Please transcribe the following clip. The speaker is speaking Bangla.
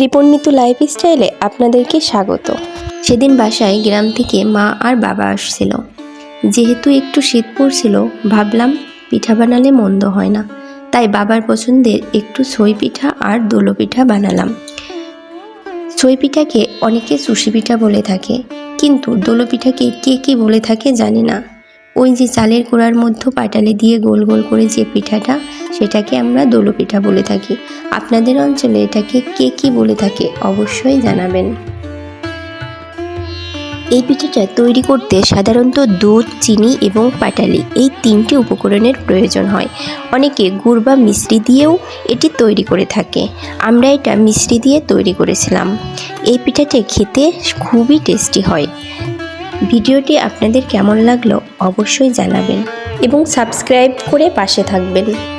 রিপন মিতু লাইফ স্টাইলে আপনাদেরকে স্বাগত। সেদিন বাসায় গ্রাম থেকে মা আর বাবা আসছিল। যেহেতু একটু শীত পড়ছিল, ভাবলাম পিঠা বানালে মন্দ হয় না। তাই বাবার পছন্দের একটু ছই পিঠা আর দোলো পিঠা বানালাম। ছই পিঠাকে অনেকে সুশি পিঠা বলে থাকে, কিন্তু দোলো পিঠাকে কে কী বলে থাকে জানি না। ওই যে চালের গুঁড়ার মধ্যে পাটালে দিয়ে গোল গোল করে যে পিঠাটা সেটাকে আমরা দোলো পিঠা বলে থাকি। আপনাদের অঞ্চলে এটাকে কে কী বলে থাকে অবশ্যই জানাবেন। এই পিঠাটা তৈরি করতে সাধারণত দুধ, চিনি এবং পাটালি এই তিনটি উপকরণের প্রয়োজন হয়। অনেকে গুড় বা মিশ্রি দিয়েও এটি তৈরি করে থাকে। আমরা এটা মিশ্রি দিয়ে তৈরি করেছিলাম। এই পিঠাটি খেতে খুবই টেস্টি হয়। ভিডিওটি আপনাদের কেমন লাগল অবশ্যই জানাবেন এবং সাবস্ক্রাইব করে পাশে থাকবেন।